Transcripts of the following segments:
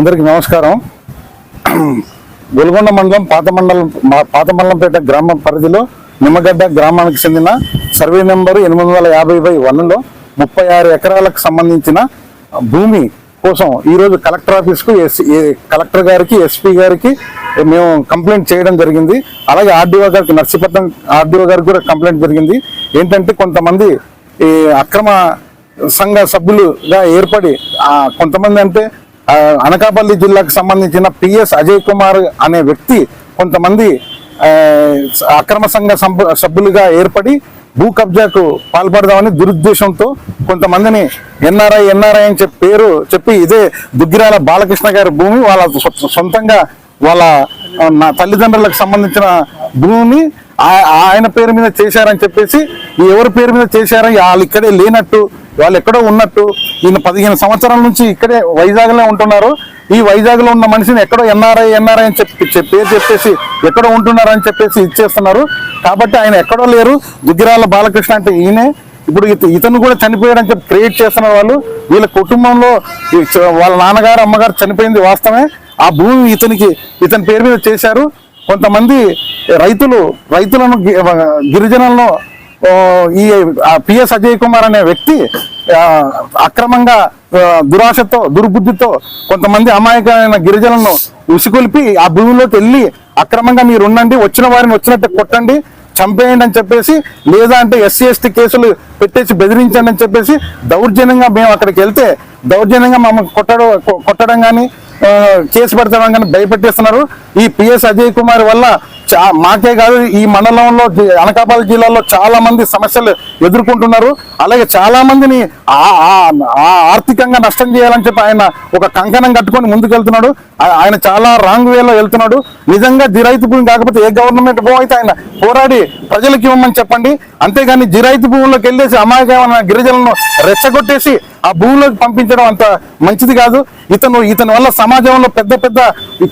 అందరికి నమస్కారం. గొల్గొండ మండలం పాత మండలం పాత మండలంపేట గ్రామం పరిధిలో నిమ్మగడ్డ గ్రామానికి చెందిన సర్వే నెంబరు ఎనిమిది వందల యాభై బై వన్లో ముప్పై ఆరు ఎకరాలకు సంబంధించిన భూమి కోసం ఈరోజు కలెక్టర్ ఆఫీస్కు ఎస్ ఏ- కలెక్టర్ గారికి ఎస్పీ గారికి మేము కంప్లైంట్ చేయడం జరిగింది. అలాగే ఆర్డీఓ గారికి నర్సీపట్నం ఆర్డీఓ గారికి కూడా కంప్లైంట్ జరిగింది. ఏంటంటే కొంతమంది ఈ అక్రమ సంఘ సభ్యులుగా ఏర్పడి కొంతమంది అంటే అనకాపల్లి జిల్లాకు సంబంధించిన పిఎస్ అజయ్ కుమార్ అనే వ్యక్తి కొంతమంది అక్రమ సంఘ సభ్యులుగా ఏర్పడి భూ కబ్జాకు పాల్పడదామని దురుద్దేశంతో కొంతమందిని ఎన్ఆర్ఐ ఎన్ఆర్ఐ అని చెప్పి పేరు చెప్పి ఇదే దుగ్గిరాల బాలకృష్ణ గారి భూమి వాళ్ళ సొంతంగా వాళ్ళ నా తల్లిదండ్రులకు సంబంధించిన భూమిని ఆయన పేరు మీద చేశారని చెప్పేసి ఎవరి పేరు మీద చేశారని వాళ్ళు ఇక్కడే లేనట్టు వాళ్ళు ఎక్కడో ఉన్నట్టు ఈయన పదిహేను సంవత్సరాల నుంచి ఇక్కడే వైజాగ్లో ఉంటున్నారు. ఈ వైజాగ్లో ఉన్న మనిషిని ఎక్కడో ఎన్ఆర్ఐ ఎన్ఆర్ఐ అని చెప్పి పేరు చెప్పేసి ఎక్కడో ఉంటున్నారు అని చెప్పేసి ఇచ్చేస్తున్నారు. కాబట్టి ఆయన ఎక్కడో లేరు. దుగ్గిరాల బాలకృష్ణ అంటే ఈయనే. ఇప్పుడు ఇతను కూడా చనిపోయాడని చెప్పి క్రియేట్ చేస్తున్న వాళ్ళు. వీళ్ళ కుటుంబంలో వాళ్ళ నాన్నగారు అమ్మగారు చనిపోయింది వాస్తవమే. ఆ భూమి ఇతనికి ఇతని పేరు మీద చేశారు. కొంతమంది రైతులు రైతులను గిరిజనులను ఈ పిఎస్ అజయ్ కుమార్ అనే వ్యక్తి అక్రమంగా దురాశతో దుర్బుద్ధితో కొంతమంది అమాయకమైన గిరిజనులను ఉసికొల్పి ఆ భూమిలోకి వెళ్ళి అక్రమంగా మీరు ఉండండి వచ్చిన వారిని వచ్చినట్టు కొట్టండి చంపేయండి అని చెప్పేసి లేదా అంటే ఎస్సీ ఎస్టీ కేసులు పెట్టేసి బెదిరించండి అని చెప్పేసి దౌర్జన్యంగా మేము అక్కడికి వెళ్తే దౌర్జన్యంగా మమ్మల్ని కొట్టడం కొట్టడం కానీ కేసు పెడతామని కానీ భయపెట్టేస్తున్నారు. ఈ పిఎస్ అజయ్ కుమార్ వల్ల మాకే కాదు ఈ మండలంలో అనకాపల్లి జిల్లాలో చాలా మంది సమస్యలు ఎదుర్కొంటున్నారు. అలాగే చాలా మందిని ఆ- ఆ- ఆ ఆర్థికంగా నష్టం చేయాలని చెప్పి ఆయన ఒక కంకణం కట్టుకొని ముందుకు వెళ్తున్నాడు ఆయన చాలా రాంగ్ వేలో వెళ్తున్నాడు. నిజంగా జిరైతు భూమి కాకపోతే ఏ గవర్నమెంట్ భూమి అయితే ఆయన పోరాడి ప్రజలకు ఇవ్వమని చెప్పండి. అంతేగాని జిరాయితీ భూముల్లోకి వెళ్ళేసి అమాయకమైన గిరిజనులను రెచ్చగొట్టేసి ఆ భూమిలోకి పంపించడం అంత మంచిది కాదు. ఇతను ఇతని వల్ల సమాజంలో పెద్ద పెద్ద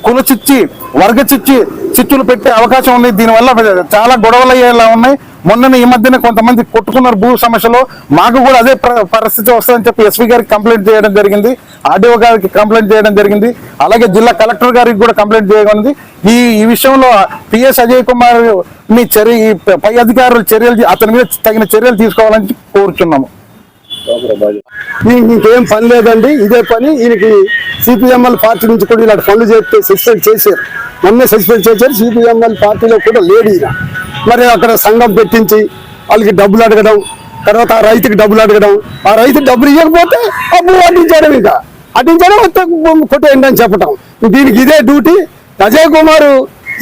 కుల చిచ్చి వర్గ చిచ్చి చిచ్చులు పెట్టే అవకాశం అవకాశం ఉంది. దీనివల్ల చాలా గొడవలు అయ్యేలా ఉన్నాయి. మొన్న ఈ మధ్యన కొంతమంది కొట్టుకున్నారు భూ సమస్యలో. మాకు కూడా అదే ప్ర- పరిస్థితి వస్తుందని చెప్పి ఎస్పీ గారికి కంప్లైంట్ చేయడం జరిగింది. ఆర్డీఓ గారికి కంప్లైంట్ చేయడం జరిగింది. అలాగే జిల్లా కలెక్టర్ గారికి కూడా కంప్లైంట్ చేయగలిగింది ఈ ఈ విషయంలో పిఎస్ అజయ్ కుమార్ని చర్య పై అధికారులు చర్యలు అతని మీద తగిన చర్యలు తీసుకోవాలని కోరుచున్నాము. ఇంకేం పని లేదండి ఇదే పని. ఈయనకి సిపిఎంఎల్ పార్టీ నుంచి కూడా ఇలాంటి పనులు చేస్తే సస్పెండ్ చేశారు. నన్నే సస్పెండ్ చేశారు సిపిఎంఎల్ పార్టీలో కూడా లేడు ఈయన. మరి అక్కడ సంఘం పెట్టించి వాళ్ళకి డబ్బులు అడగడం తర్వాత ఆ రైతుకి డబ్బులు అడగడం ఆ రైతు డబ్బులు ఇవ్వకపోతే అప్పుడు అడ్డించడం ఇంకా. అడ్డించడం వస్తే కొట్టేయండి అని చెప్పటం. దీనికి ఇదే డ్యూటీ. అజయ్ కుమార్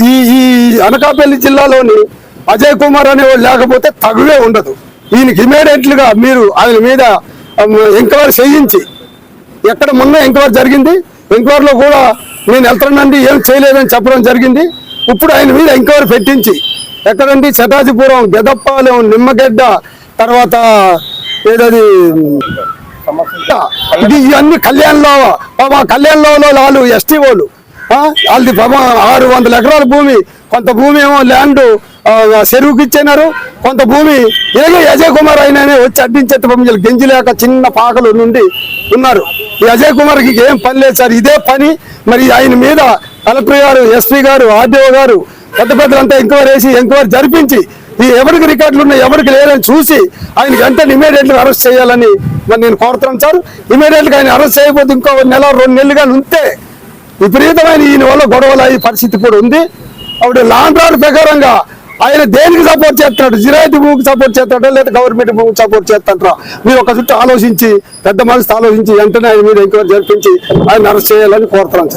ఈ ఈ అనకాపల్లి జిల్లాలోని అజయ్ కుమార్ అనేవాడు లేకపోతే తగువే ఉండదు. ఈయనకి ఇమీడియట్గా మీరు ఆయన మీద ఎంక్వైరీ చేయించి ఎక్కడ మొన్న ఎంక్వైరీ జరిగింది? ఎంక్వైరీలో కూడా నేను వెళ్తానండి ఏం చేయలేదని చెప్పడం జరిగింది. ఇప్పుడు ఆయన మీద ఎంక్వైరీ పెట్టించి ఎక్కడండి? చటాజిపురం గెదప్పాలెం నిమ్మగడ్డ తర్వాత ఏదది? ఇది ఇవన్నీ కళ్యాణ్లో పాపం కళ్యాణ్లో వాళ్ళు ఎస్టీ వాళ్ళు వాళ్ళది ఆరు వందల ఎకరాల భూమి. కొంత భూమి ఏమో ల్యాండ్ చెరువుకి ఇచ్చినారు. కొంత భూమి ఏదో అజయ్ కుమార్ అయిననే వచ్చి అడ్డించేత పంపించారు వీళ్ళు లేక చిన్న పాకలు నుండి ఉన్నారు. ఈ అజయ్ కుమార్కి ఏం పని లేదు సార్. ఇదే పని. మరి ఆయన మీద కలెక్టర్ గారు ఎస్పీ గారు ఆర్డీఓ గారు పెద్ద పెద్దలంతా ఎంక్వైరీ వేసి ఎంక్వైరీ జరిపించి ఈ ఎవరికి రికార్డులు ఉన్నాయి ఎవరికి లేదని చూసి ఆయనకి వెంటనే ఇమీడియట్గా అరెస్ట్ చేయాలని మరి నేను కోరుతున్నాను సార్. ఇమీడియట్గా ఆయన అరెస్ట్ చేయకపోతే ఇంకో నెల రెండు నెలలుగా ఉంటే విపరీతమైన ఈయన వల్ల గొడవలు అయ్యే పరిస్థితి కూడా ఉంది. అప్పుడు లాండ్ రాడ్ ప్రకారంగా ఆయన దేనికి సపోర్ట్ చేస్తాడు జిరాయితీ భూమికి సపోర్ట్ చేస్తాడా లేదా గవర్నమెంట్ భూమికి సపోర్ట్ చేస్తాడా మీరు ఒక చుట్టూ ఆలోచించి పెద్ద మనసు ఆలోచించి వెంటనే ఆయన మీద ఎంక్వైరీ జరిపించి ఆయన అరెస్ట్ చేయాలని కోరుతున్నాం సార్.